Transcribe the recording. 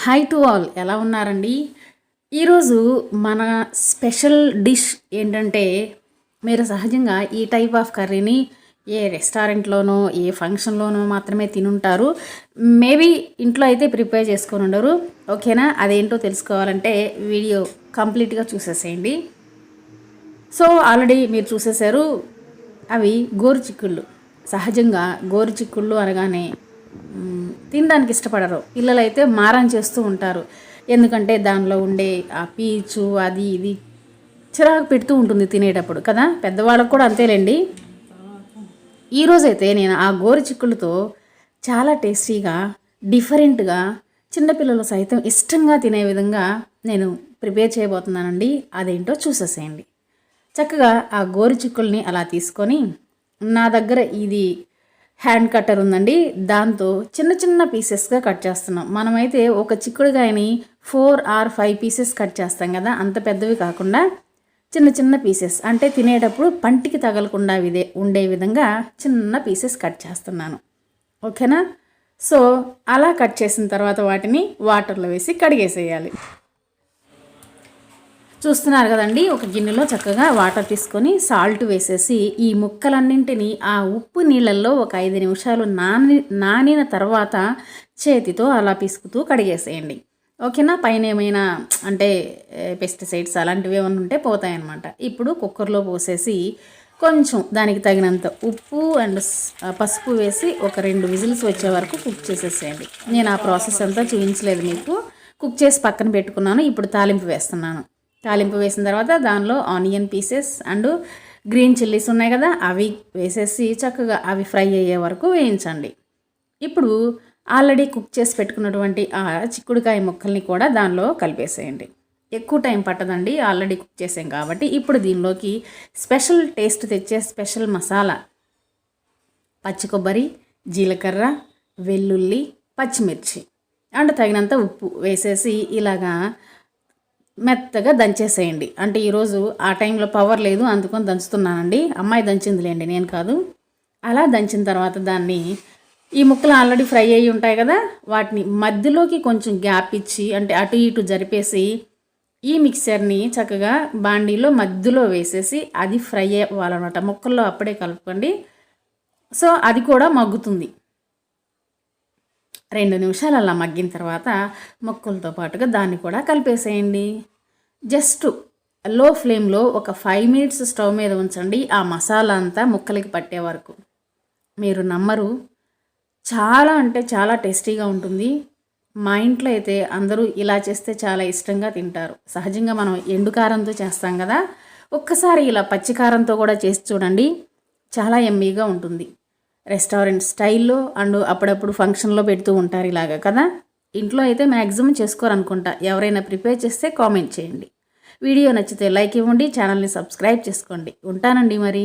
Hi to all ఎలా ఉన్నారండి? ఈరోజు మన స్పెషల్ డిష్ ఏంటంటే మీరు సహజంగా ఈ టైప్ ఆఫ్ కర్రీని ఏ రెస్టారెంట్లోనో ఏ ఫంక్షన్లోనో మాత్రమే తినుంటారు. మేబీ ఇంట్లో అయితే ప్రిపేర్ చేసుకొని ఉండరు. ఓకేనా? అదేంటో తెలుసుకోవాలంటే వీడియో కంప్లీట్గా చూసేసేయండి. సో ఆల్రెడీ మీరు చూసేశారు అవి గోరు చిక్కుళ్ళు సహజంగా గోరు చిక్కుళ్ళు అనగానే తినడానికి ఇష్టపడరు. పిల్లలైతే మారం చేస్తూ ఉంటారు. ఎందుకంటే దానిలో ఉండే ఆ పీచు అది ఇది చిరాకు పెడుతూ ఉంటుంది తినేటప్పుడు కదా? పెద్దవాళ్ళకు కూడా అంతేలేండి? ఈరోజైతే నేను ఆ గోరు చిక్కులతో చాలా టేస్టీగా డిఫరెంట్గా చిన్నపిల్లలు సైతం ఇష్టంగా తినే విధంగా నేను ప్రిపేర్ చేయబోతున్నానండి. అదేంటో చూసేసేయండి. చక్కగా ఆ గోరు చిక్కుల్ని అలా తీసుకొని నా దగ్గర ఇది హ్యాండ్ కట్టర్ ఉందండి. దాంతో చిన్న చిన్న పీసెస్గా కట్ చేస్తున్నాం. మనమైతే ఒక చిక్కుడుగాయని four or five pieces cut చేస్తాం కదా అంత పెద్దవి కాకుండా చిన్న చిన్న పీసెస్. అంటే తినేటప్పుడు పంటికి తగలకుండా ఇదే ఉండే విధంగా చిన్న పీసెస్ కట్ చేస్తున్నాను. ఓకేనా? సో అలా కట్ చేసిన తర్వాత వాటిని వాటర్లో వేసి కడిగేసేయాలి. చూస్తున్నారు కదండి. ఒక గిన్నెలో చక్కగా వాటర్ తీసుకొని సాల్ట్ వేసేసి ఈ ముక్కలన్నింటినీ ఆ ఉప్పు నీళ్ళల్లో ఒక ఐదు నిమిషాలు నాని నానిన తర్వాత చేతితో అలా పిసుకుతూ కడిగేసేయండి. ఓకేనా? పైన ఏమైనా అంటే పెస్టిసైడ్స్ అలాంటివి ఏమైనా ఉంటే పోతాయన్నమాట. ఇప్పుడు కుక్కర్లో పోసేసి కొంచెం దానికి తగినంత ఉప్పు అండ్ పసుపు వేసి ఒక రెండు విజిల్స్ వచ్చే వరకు కుక్ చేసేసేయండి. నేను ఆ ప్రాసెస్ అంతా చూపించలేదు మీకు. కుక్ చేసి పక్కన పెట్టుకున్నాను. ఇప్పుడు తాలింపు వేస్తున్నాను. తాలింపు వేసిన తర్వాత దానిలో onion pieces and green chillies ఉన్నాయి కదా అవి వేసేసి చక్కగా అవి ఫ్రై అయ్యే వరకు వేయించండి. ఇప్పుడు ఆల్రెడీ కుక్ చేసి పెట్టుకున్నటువంటి ఆ చిక్కుడుకాయ ముక్కల్ని కూడా దానిలో కలిపేసేయండి. ఎక్కువ టైం పట్టదండి ఆల్రెడీ కుక్ చేసాం కాబట్టి. ఇప్పుడు దీనిలోకి స్పెషల్ టేస్ట్ తెచ్చే స్పెషల్ మసాలా పచ్చి కొబ్బరి జీలకర్ర వెల్లుల్లి పచ్చిమిర్చి అండ్ తగినంత ఉప్పు వేసేసి ఇలాగా మెత్తగా దంచేసేయండి. అంటే ఈరోజు ఆ టైంలో పవర్ లేదు అందుకని దంచుతున్నానండి. అమ్మాయి దంచిందిలేండి నేను కాదు. అలా దంచిన తర్వాత దాన్ని ఈ ముక్కలు ఆల్రెడీ ఫ్రై అయ్యి ఉంటాయి కదా వాటిని మధ్యలోకి కొంచెం గ్యాప్ ఇచ్చి అంటే అటు ఇటు జరిపేసి ఈ మిక్సర్ని చక్కగా బాండీలో మధ్యలో వేసేసి అది ఫ్రై అవ్వాలన్నమాట. ముక్కల్లో అప్పుడే కలుపుకోండి. సో అది కూడా మగ్గుతుంది. రెండు నిమిషాలు అలా మగ్గిన తర్వాత ముక్కలతో పాటుగా దాన్ని కూడా కలిపేసేయండి. జస్ట్లో ఫ్లేమ్లో ఒక ఫైవ్ మినిట్స్ స్టవ్ మీద ఉంచండి. ఆ మసాలా అంతా ముక్కలకి పట్టే వరకు. మీరు నమ్మరు. చాలా అంటే చాలా టేస్టీగా ఉంటుంది. మా ఇంట్లో అయితే అందరూ ఇలా చేస్తే చాలా ఇష్టంగా తింటారు. సహజంగా మనం ఎండు కారంతో చేస్తాం కదా. ఒక్కసారి ఇలా పచ్చికారంతో కూడా చేసి చూడండి. చాలా ఎమ్మీగా ఉంటుంది. రెస్టారెంట్ స్టైల్లో అండ్ అప్పుడప్పుడు ఫంక్షన్లో పెడుతూ ఉంటారు ఇలాగా కదా? ఇంట్లో అయితే మ్యాక్సిమం చేసుకోరనుకుంటా ఎవరైనా ప్రిపేర్ చేస్తే కామెంట్ చేయండి. వీడియో నచ్చితే లైక్ ఇవ్వండి ఛానల్ని సబ్స్క్రైబ్ చేసుకోండి. ఉంటానండి మరి.